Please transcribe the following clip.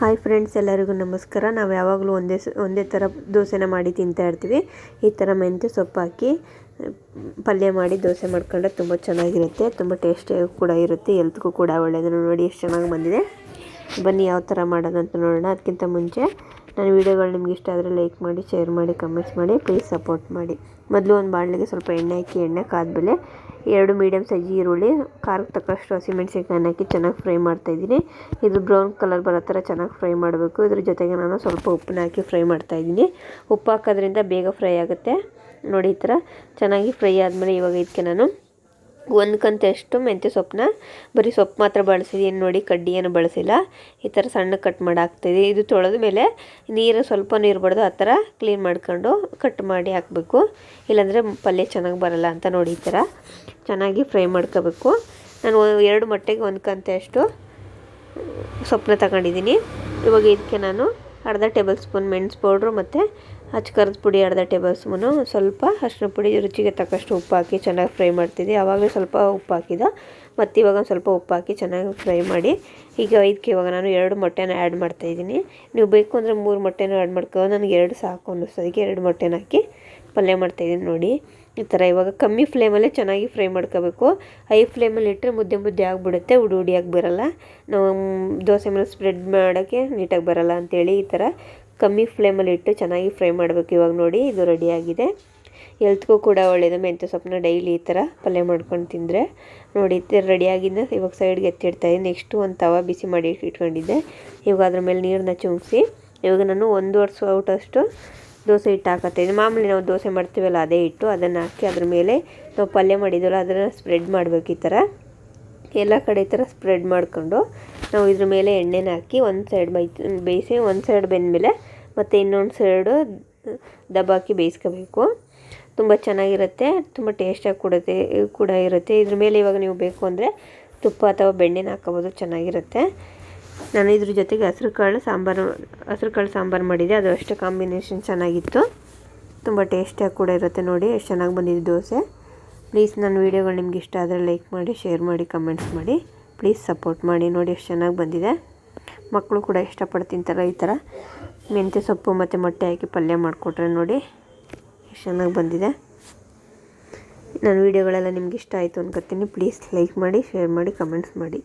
Hi friends, ಎಲ್ಲರಿಗೂ ನಮಸ್ಕಾರ. ನಾವು ಯಾವಾಗಲೂ ಒಂದೇ ಒಂದೇ ಥರ ದೋಸೆನ ಮಾಡಿ ತಿಂತಾ ಇರ್ತೀವಿ. ಈ ಥರ ಮೆಂತ್ಯ ಸೊಪ್ಪು ಹಾಕಿ, ಪಲ್ಯ ಮಾಡಿ ದೋಸೆ ಮಾಡ್ಕೊಂಡ್ರೆ ತುಂಬ ಚೆನ್ನಾಗಿರುತ್ತೆ. ತುಂಬ ಟೇಸ್ಟಿಯಾಗಿ ಕೂಡ ಇರುತ್ತೆ. ಎಲ್ತ್ಗೂ ಕೂಡ ಒಳ್ಳೆಯದು ನೋಡಿ ಎಷ್ಟು ಚೆನ್ನಾಗಿ ಬಂದಿದೆ. ಬನ್ನಿ, ಯಾವ ಥರ ಮಾಡೋದಂತ ನೋಡೋಣ. ಅದಕ್ಕಿಂತ ಮುಂಚೆ ನನ್ನ ವೀಡಿಯೋಗಳು ನಿಮ್ಗೆ ಇಷ್ಟ ಆದರೆ ಲೈಕ್ ಮಾಡಿ, ಶೇರ್ ಮಾಡಿ, ಕಮೆಂಟ್ಸ್ ಮಾಡಿ ಪ್ಲೀಸ್ ಸಪೋರ್ಟ್ ಮಾಡಿ. ಮೊದಲು ಒಂದು ಬಾಣಲಿಗೆ ಸ್ವಲ್ಪ ಎಣ್ಣೆ ಹಾಕಿ, ಎಣ್ಣೆ ಕಾದ್ಮೇಲೆ ಎರಡು ಮೀಡಿಯಮ್ ಸೈಜ್ ಈರುಳ್ಳಿ ಖಾರಕ್ಕೆ ತಕ್ಕಷ್ಟು ಹಸಿಮೆಣ್ಸಿನ್ಕಾಯಿ ಹಾಕಿ ಚೆನ್ನಾಗಿ ಫ್ರೈ ಮಾಡ್ತಾಯಿದ್ದೀನಿ ಇದು ಬ್ರೌನ್ ಕಲರ್ ಬರೋ ಥರ ಚೆನ್ನಾಗಿ ಫ್ರೈ ಮಾಡಬೇಕು. ಇದ್ರ ಜೊತೆಗೆ ನಾನು ಸ್ವಲ್ಪ ಉಪ್ಪನ್ನ ಹಾಕಿ ಫ್ರೈ ಮಾಡ್ತಾಯಿದ್ದೀನಿ ಉಪ್ಪು ಹಾಕೋದ್ರಿಂದ ಬೇಗ ಫ್ರೈ ಆಗುತ್ತೆ. ನೋಡಿ ಈ ಥರ ಚೆನ್ನಾಗಿ ಫ್ರೈ ಆದಮೇಲೆ ಇವಾಗ ಇದಕ್ಕೆ ನಾನು ಒಂದು ಕಂತೆಷ್ಟು ಮೆಂತ್ಯ ಸೊಪ್ಪನ್ನ. ಬರೀ ಸೊಪ್ಪು ಮಾತ್ರ ಬಳಸಿದ್ದೀನಿ ನೋಡಿ ಕಡ್ಡಿ ಏನು ಬಳಸಿಲ್ಲ. ಈ ಥರ ಸಣ್ಣ ಕಟ್ ಮಾಡಿ ಹಾಕ್ತಿದ್ದೆ ಇದು ತೊಳೆದ ಮೇಲೆ ನೀರು ಸ್ವಲ್ಪ ನೀರು ಬಡ್ದು ಆ ಥರ ಕ್ಲೀನ್ ಮಾಡ್ಕೊಂಡು ಕಟ್ ಮಾಡಿ ಹಾಕಬೇಕು. ಇಲ್ಲಾಂದರೆ ಪಲ್ಯ ಚೆನ್ನಾಗಿ ಬರಲ್ಲ ಅಂತ ನೋಡಿ ಈ ಥರ ಚೆನ್ನಾಗಿ ಫ್ರೈ ಮಾಡ್ಕೋಬೇಕು. ನಾನು ಎರಡು ಮೊಟ್ಟೆಗೆ ಒಂದು ಕಂತೆಷ್ಟು ಸೊಪ್ಪನ್ನ ತಗೊಂಡಿದ್ದೀನಿ. ಇವಾಗ ಇದಕ್ಕೆ ನಾನು ಅರ್ಧ ಟೇಬಲ್ ಸ್ಪೂನ್ ಮೆಣಸು ಪೌಡ್ರು ಮತ್ತು ಕರದ ಪುಡಿ ಅರ್ಧ ಟೇಬಲ್ ಸ್ಪೂನು, ಸ್ವಲ್ಪ ಅರಿಶಿನ ಪುಡಿ, ರುಚಿಗೆ ತಕ್ಕಷ್ಟು ಉಪ್ಪು ಹಾಕಿ ಚೆನ್ನಾಗಿ ಫ್ರೈ ಮಾಡ್ತಿದ್ದೆ. ಆವಾಗಲೇ ಸ್ವಲ್ಪ ಉಪ್ಪು ಹಾಕಿದ, ಮತ್ತು ಇವಾಗ ಸ್ವಲ್ಪ ಉಪ್ಪು ಹಾಕಿ ಚೆನ್ನಾಗಿ ಫ್ರೈ ಮಾಡಿ, ಈಗ ಇದಕ್ಕೆ ಇವಾಗ ನಾನು ಎರಡು ಮೊಟ್ಟೆನ ಆ್ಯಡ್ ಮಾಡ್ತಾಯಿದ್ದೀನಿ ನೀವು ಬೇಕು ಅಂದರೆ ಮೂರು ಮೊಟ್ಟೆನೂ ಆ್ಯಡ್ ಮಾಡ್ಕೋ, ನನಗೆ ಎರಡು ಸಾಕು ಅನ್ನಿಸ್ತೋದಕ್ಕೆ ಎರಡು ಮೊಟ್ಟೆನ ಹಾಕಿ ಪಲ್ಯ ಮಾಡ್ತಾಯಿದ್ದೀನಿ ನೋಡಿ. ಈ ಥರ ಇವಾಗ ಕಮ್ಮಿ ಫ್ಲೇಮಲ್ಲೇ ಚೆನ್ನಾಗಿ ಫ್ರೈ ಮಾಡ್ಕೋಬೇಕು. ಹೈ ಫ್ಲೇಮಲ್ಲಿ ಇಟ್ಟರೆ ಮುದ್ದೆ ಮುದ್ದೆ ಆಗಿಬಿಡುತ್ತೆ ಉಡಿ ಉಡಿಯಾಗಿ ಬರೋಲ್ಲ. ನಾವು ದೋಸೆ ಮೇಲೆ ಸ್ಪ್ರೆಡ್ ಮಾಡೋಕ್ಕೆ ನೀಟಾಗಿ ಬರೋಲ್ಲ ಅಂಥೇಳಿ ಈ ಥರ ಕಮ್ಮಿ ಫ್ಲೇಮಲ್ಲಿ ಇಟ್ಟು ಚೆನ್ನಾಗಿ ಫ್ರೈ ಮಾಡಬೇಕು ಇವಾಗ ನೋಡಿ, ಇದು ರೆಡಿಯಾಗಿದೆ ಎಲ್ತ್ಗೂ ಕೂಡ ಒಳ್ಳೆಯದು ಮೆಂತ್ಯ ಸೊಪ್ಪನ್ನ ಡೈಲಿ ಈ ಥರ ಪಲ್ಯ ಮಾಡ್ಕೊಂಡು ತಿಂದರೆ. ನೋಡಿ ರೆಡಿಯಾಗಿದ್ದ ಇವಾಗ ಸೈಡ್ಗೆ ಎತ್ತಿಡ್ತಾಯಿದ್ದೆ ನೆಕ್ಸ್ಟು ಒಂದು ತವ ಬಿಸಿ ಮಾಡಿ ಇಟ್ಕೊಂಡಿದ್ದೆ. ಇವಾಗ ಅದ್ರ ಮೇಲೆ ನೀರನ್ನ ಚುಮ್ಸಿ ಇವಾಗ ನಾನು ಒಂದು ವರ್ಷ ಔಟಷ್ಟು ದೋಸೆ ಹಿಟ್ಟು ಹಾಕತ್ತೇನೆ ಮಾಮೂಲಿ ನಾವು ದೋಸೆ ಮಾಡ್ತೀವಲ್ಲ, ಅದೇ ಹಿಟ್ಟು, ಅದನ್ನು ಹಾಕಿ ಅದ್ರ ಮೇಲೆ ನಾವು ಪಲ್ಯ ಮಾಡಿದ್ವಲ್ಲ, ಅದನ್ನು ಸ್ಪ್ರೆಡ್ ಮಾಡಬೇಕು ಈ ಥರ. ಎಲ್ಲ ಕಡೆ ಈ ಥರ ಸ್ಪ್ರೆಡ್ ಮಾಡಿಕೊಂಡು ನಾವು ಇದ್ರ ಮೇಲೆ ಎಣ್ಣೆನ ಹಾಕಿ ಒಂದು ಸೈಡ್ ಬೈ ಬೇಯಿಸಿ ಒಂದು ಸೈಡ್ ಬೆಂದಮೇಲೆ ಮತ್ತು ಇನ್ನೊಂದು ಸೈಡು ದಬ್ಬಾಕಿ ಬೇಯಿಸ್ಕೋಬೇಕು. ತುಂಬ ಚೆನ್ನಾಗಿರುತ್ತೆ, ತುಂಬ ಟೇಸ್ಟಾಗಿ ಕೊಡುತ್ತೆ ಕೂಡ ಇರುತ್ತೆ. ಇದ್ರ ಮೇಲೆ ಇವಾಗ ನೀವು ಬೇಕು ಅಂದರೆ ತುಪ್ಪ ಅಥವಾ ಬೆಣ್ಣೆನ ಹಾಕೋಬೋದು ಚೆನ್ನಾಗಿರುತ್ತೆ. ನಾನು ಇದ್ರ ಜೊತೆಗೆ ಹಸಿರು ಕಾಳು ಸಾಂಬಾರು, ಹಸಿರು ಕಾಳು ಸಾಂಬಾರು ಮಾಡಿದೆ. ಅದು ಅಷ್ಟು ಕಾಂಬಿನೇಷನ್ ಚೆನ್ನಾಗಿತ್ತು. ತುಂಬ ಟೇಸ್ಟಿಯಾಗಿ ಕೂಡ ಇರುತ್ತೆ ನೋಡಿ, ಎಷ್ಟು ಚೆನ್ನಾಗಿ ಬಂದಿದೆ ದೋಸೆ. ಪ್ಲೀಸ್ ನನ್ನ ವೀಡಿಯೋಗಳು ನಿಮ್ಗೆ ಇಷ್ಟ ಆದರೆ ಲೈಕ್ ಮಾಡಿ ಶೇರ್ ಮಾಡಿ ಕಮೆಂಟ್ಸ್ ಮಾಡಿ. ಪ್ಲೀಸ್ ಸಪೋರ್ಟ್ ಮಾಡಿ ನೋಡಿ ಎಷ್ಟು ಚೆನ್ನಾಗಿ ಬಂದಿದೆ. ಮಕ್ಕಳು ಕೂಡ ಇಷ್ಟಪಟ್ಟು ತಿಂತಾರೆ ಈ ಥರ. ಮೆಂತ್ಯ ಸೊಪ್ಪು ಮತ್ತು ಮೊಟ್ಟೆ ಹಾಕಿ ಪಲ್ಯ ಮಾಡಿಕೊಟ್ರೆ ನೋಡಿ ಎಷ್ಟು ಚೆನ್ನಾಗಿ ಬಂದಿದೆ. ನನ್ನ ವೀಡಿಯೋಗಳೆಲ್ಲ ನಿಮ್ಗೆ ಇಷ್ಟ ಆಯಿತು ಅನ್ಕೋತೀನಿ. ಪ್ಲೀಸ್ ಲೈಕ್ ಮಾಡಿ, ಶೇರ್ ಮಾಡಿ, ಕಮೆಂಟ್ಸ್ ಮಾಡಿ.